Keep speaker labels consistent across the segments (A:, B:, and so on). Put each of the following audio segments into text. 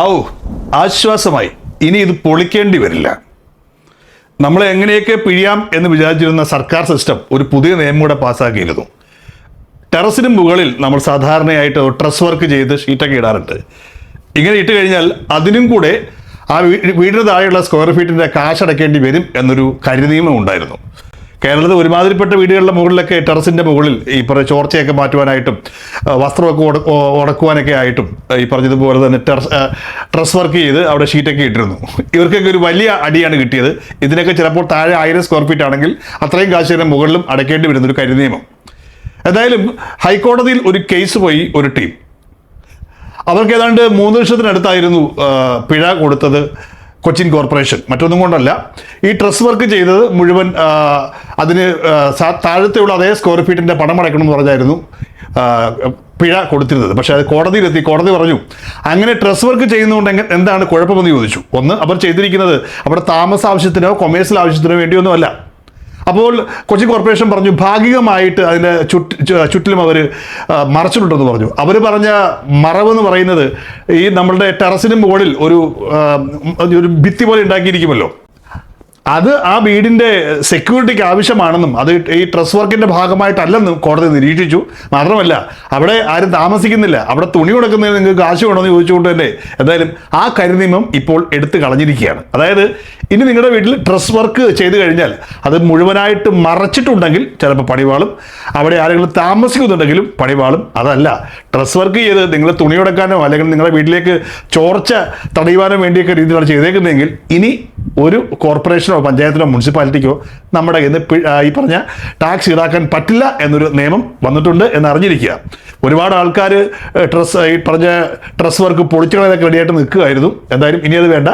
A: ഔ ആശ്വാസമായി. ഇനി ഇത് പൊളിക്കേണ്ടി വരില്ല. നമ്മളെ എങ്ങനെയൊക്കെ പിഴിയാം എന്ന് വിചാരിച്ചിരുന്ന സർക്കാർ സിസ്റ്റം ഒരു പുതിയ നിയമം കൂടെ പാസ്സാക്കിയിരുന്നു. ടെറസിന് മുകളിൽ നമ്മൾ സാധാരണയായിട്ട് ട്രസ് വർക്ക് ചെയ്ത് ഷീറ്റൊക്കെ ഇടാറുണ്ട്. ഇങ്ങനെ ഇട്ട് കഴിഞ്ഞാൽ അതിനും കൂടെ ആ വീടിന് താഴെയുള്ള സ്ക്വയർ ഫീറ്റിന്റെ കാശ് അടയ്ക്കേണ്ടി വരും എന്നൊരു കരുനിയമം ഉണ്ടായിരുന്നു. കേരളത്തിൽ ഒരുമാതിരിപ്പെട്ട വീടുകളുടെ മുകളിലൊക്കെ ടെറസിന്റെ മുകളിൽ ഈ പറഞ്ഞ ചോർച്ചയൊക്കെ മാറ്റുവാനായിട്ടും വസ്ത്രമൊക്കെ ഉട- ഉടക്കുവാനൊക്കെ ആയിട്ടും ഈ പറഞ്ഞതുപോലെ തന്നെ ടെറസ് ട്രസ് വർക്ക് ചെയ്ത് അവിടെ ഷീറ്റൊക്കെ ഇട്ടിരുന്നു. ഇവർക്കൊക്കെ ഒരു വലിയ അടിയാണ് കിട്ടിയത്. ഇതിനൊക്കെ ചിലപ്പോൾ താഴെ ആയിരം സ്ക്വയർ ഫീറ്റ് ആണെങ്കിൽ അത്രയും കാശ് തന്നെ മുകളിലും അടയ്ക്കേണ്ടി വരുന്നൊരു കരിനിയമം. എന്തായാലും ഹൈക്കോടതിയിൽ ഒരു കേസ് പോയി ഒരു ടീം. അവർക്ക് ഏതാണ്ട് മൂന്ന് ലക്ഷത്തിനടുത്തായിരുന്നു പിഴ കൊടുത്തത്. കൊച്ചിൻ കോർപ്പറേഷൻ. മറ്റൊന്നും കൊണ്ടല്ല. ഈ ട്രസ് വർക്ക് ചെയ്തത് മുഴുവൻ അതിന് താഴത്തെയുള്ള അതേ സ്ക്വയർ ഫീറ്റിന്റെ പണം അടയ്ക്കണം എന്ന് പറഞ്ഞായിരുന്നു പിഴ കൊടുത്തിരുന്നത്. പക്ഷേ അത് കോടതിയിലെത്തി കോടതി പറഞ്ഞു അങ്ങനെ ട്രസ് വർക്ക് ചെയ്യുന്നതുകൊണ്ട് എന്താണ് കുഴപ്പമെന്ന് ചോദിച്ചു. ഒന്ന് അവർ ചെയ്തിരിക്കുന്നത് അവിടെ താമസ ആവശ്യത്തിനോ കൊമേഴ്സ്യൽ ആവശ്യത്തിനോ വേണ്ടിയൊന്നുമല്ല. അപ്പോൾ കൊച്ചി കോർപ്പറേഷൻ പറഞ്ഞു ഭാഗികമായിട്ട് അതിന്റെ ചുറ്റ് ചുറ്റിലും അവർ മറച്ചിട്ടുണ്ടെന്ന് പറഞ്ഞു. അവർ പറഞ്ഞ മറവ് എന്ന് പറയുന്നത് ഈ നമ്മളുടെ ടെറസിന് മുകളിൽ ഒരു ഒരു ഭിത്തി പോലെ ഉണ്ടാക്കിയിരിക്കുമല്ലോ. അത് ആ വീടിന്റെ സെക്യൂരിറ്റിക്ക് ആവശ്യമാണെന്നും അത് ഈ ട്രസ് വർക്കിന്റെ ഭാഗമായിട്ടല്ലെന്നും കോടതി നിരീക്ഷിച്ചു. മാത്രമല്ല അവിടെ ആരും താമസിക്കുന്നില്ല. അവിടെ തുണി കൊടുക്കുന്നതിന് നിങ്ങൾക്ക് കാശ് വേണമെന്ന് ചോദിച്ചുകൊണ്ട് തന്നെ എന്തായാലും ആ കരിനിയമം ഇപ്പോൾ എടുത്തു കളഞ്ഞിരിക്കുകയാണ്. അതായത് ഇനി നിങ്ങളുടെ വീട്ടിൽ ട്രസ് വർക്ക് ചെയ്തു കഴിഞ്ഞാൽ അത് മുഴുവനായിട്ട് മറച്ചിട്ടുണ്ടെങ്കിൽ ചിലപ്പോൾ പണിവാളും അവിടെ ആരെങ്കിലും താമസിക്കുന്നുണ്ടെങ്കിലും പണിവാളും അതല്ല. ട്രസ് വർക്ക് ചെയ്ത് നിങ്ങൾ തുണി കൊടുക്കാനോ അല്ലെങ്കിൽ നിങ്ങളുടെ വീട്ടിലേക്ക് ചോർച്ച തടയുവാനോ വേണ്ടിയൊക്കെ രീതിയിലാണ് ചെയ്തേക്കുന്നതെങ്കിൽ ഇനി ഒരു കോർപ്പറേഷനോ പഞ്ചായത്തിനോ മുനിസിപ്പാലിറ്റിക്കോ നമ്മുടെ നിന്ന് ഈ പറഞ്ഞ ടാക്സ് ഈടാക്കാൻ പറ്റില്ല എന്നൊരു നിയമം വന്നിട്ടുണ്ട് എന്ന് അറിഞ്ഞിരിക്കുക ഒരുപാട് ആൾക്കാർ ഡ്രസ് ഈ പറഞ്ഞ ഡ്രസ് വർക്ക് പൊളിച്ചുകളൊക്കെ റെഡിയായിട്ട് നിൽക്കുകയായിരുന്നു. എന്തായാലും ഇനി അത് വേണ്ട.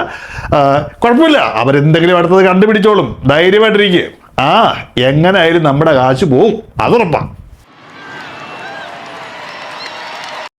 A: കുഴപ്പമില്ല. അവരെന്തെങ്കിലും അടുത്തത് കണ്ടുപിടിച്ചോളും. ധൈര്യമായിട്ടിരിക്കുക. ആ എങ്ങനെ ആയാലും നമ്മുടെ കാശ് പോവും. അതുറപ്പാണ്